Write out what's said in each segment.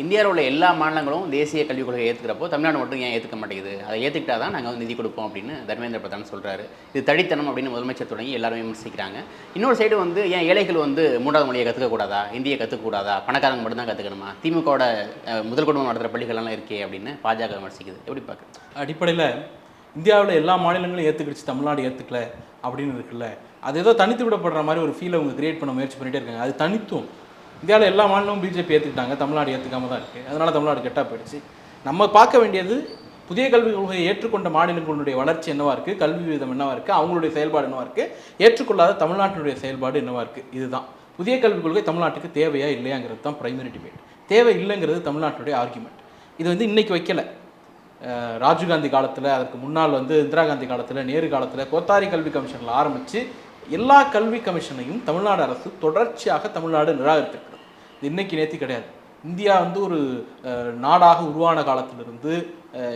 இந்தியாவில் உள்ள எல்லா மாநிலங்களும் தேசிய கல்விக் கொள்கையை ஏற்றுக்கிறப்போ தமிழ்நாடு மட்டும் ஏன் ஏற்றுக்க மாட்டேங்குது? அதை ஏற்றுக்கிட்டா தான் நாங்கள் வந்து நிதி கொடுப்போம் அப்படின்னு தர்மேந்திர பிரதான் சொல்கிறாரு இது தடித்தனம் அப்படின்னு முதலமைச்சர் தொடங்கி எல்லாருமே விமர்சிக்கிறாங்க. இன்னொரு சைடு வந்து ஏன் ஏழைகள் வந்து மூன்றாவது மொழியை கற்றுக்கக்கூடாதா இந்தியை கற்றுக்கக்கூடாதா பணக்காரங்க மட்டும் தான் கற்றுக்கணுமா திமுகவோட முதல் குடும்பம் நடத்துகிற பள்ளிகள்லாம் இருக்கே அப்படின்னு பாஜக விமர்சிக்குது. எப்படி பார்க்குறது அடிப்படையில் இந்தியாவில் எல்லா மாநிலங்களும் ஏற்றுக்கிடுச்சு தமிழ்நாடு ஏற்றுக்கல அப்படின்னு இருக்குல்ல. அது ஏதோ தனித்து விடப்படுற மாதிரி ஒரு ஃபீலை அவங்க கிரியேட் பண்ண முயற்சி பண்ணிகிட்டே இருக்காங்க. அது தனித்துவம். இந்தியாவில் எல்லா மாநிலமும் பிஜேபி ஏற்றுக்கிட்டாங்க தமிழ்நாடு ஏற்றுக்காம தான் இருக்குது அதனால் தமிழ்நாடு கெட்டாக போயிடுச்சு. நம்ம பார்க்க வேண்டியது புதிய கல்விக் கொள்கையை ஏற்றுக்கொண்ட மாநிலங்களுடைய வளர்ச்சி என்னவா இருக்குது கல்வி விகிதம் என்னவா இருக்குது அவங்களுடைய செயல்பாடு என்னவா இருக்குது ஏற்றுக்கொள்ளாத தமிழ்நாட்டினுடைய செயல்பாடு என்னவா இருக்குது இதுதான். புதிய கல்விக் கொள்கை தமிழ்நாட்டுக்கு தேவையா இல்லையாங்கிறது தான் பிரைமரி டிபேட் தேவை இல்லைங்கிறது தமிழ்நாட்டுடைய ஆர்குமெண்ட் இது வந்து இன்றைக்கி வைக்கல. ராஜீவ்காந்தி காலத்தில் அதற்கு முன்னால் வந்து இந்திரா காந்தி காலத்தில் நேரு காலத்தில் கோத்தாரி கல்வி கமிஷனில் ஆரம்பித்து எல்லா கல்வி கமிஷனையும் தமிழ்நாடு அரசு தொடர்ச்சியாக தமிழ்நாடு நிராகரித்திருக்கு. இன்னைக்கு நேத்தி கிடையாது. இந்தியா வந்து ஒரு நாடாக உருவான காலத்திலிருந்து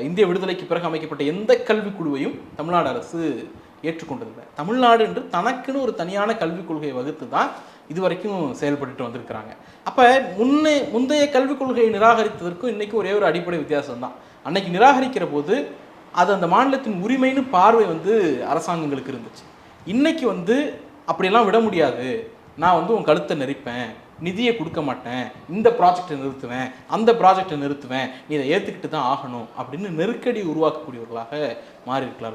இந்திய விடுதலைக்கு பிறகு அமைக்கப்பட்ட எந்த கல்விக் குழுவையும் தமிழ்நாடு அரசு ஏற்றுக்கொண்டதில்லை. தமிழ்நாடு என்று தனக்குன்னு ஒரு தனியான கல்விக் கொள்கையை வகுத்து தான் இதுவரைக்கும் செயல்பட்டுட்டு வந்திருக்கிறாங்க. அப்போ முன்னே முந்தைய கல்விக் கொள்கையை நிராகரித்ததற்கும் இன்னைக்கு ஒரே ஒரு அடிப்படை வித்தியாசம் தான் அன்னைக்கு நிராகரிக்கிற போது அது அந்த மாநிலத்தின் உரிமைன்னு பார்வை வந்து அரசாங்கங்களுக்கு இருந்துச்சு. இன்னைக்கு வந்து அப்படியெல்லாம் விட முடியாது. நான் வந்து உன் கழுத்தை நெரிப்பேன். நிதியை கொடுக்க மாட்டேன் இந்த ப்ராஜெக்டை நிறுத்துவேன் அந்த ப்ராஜெக்டை நிறுத்துவேன் நீ இதை ஏற்றுக்கிட்டு தான் ஆகணும் அப்படின்னு நெருக்கடி உருவாக்கக்கூடியவர்களாக மாறி இருக்கிறார்கள்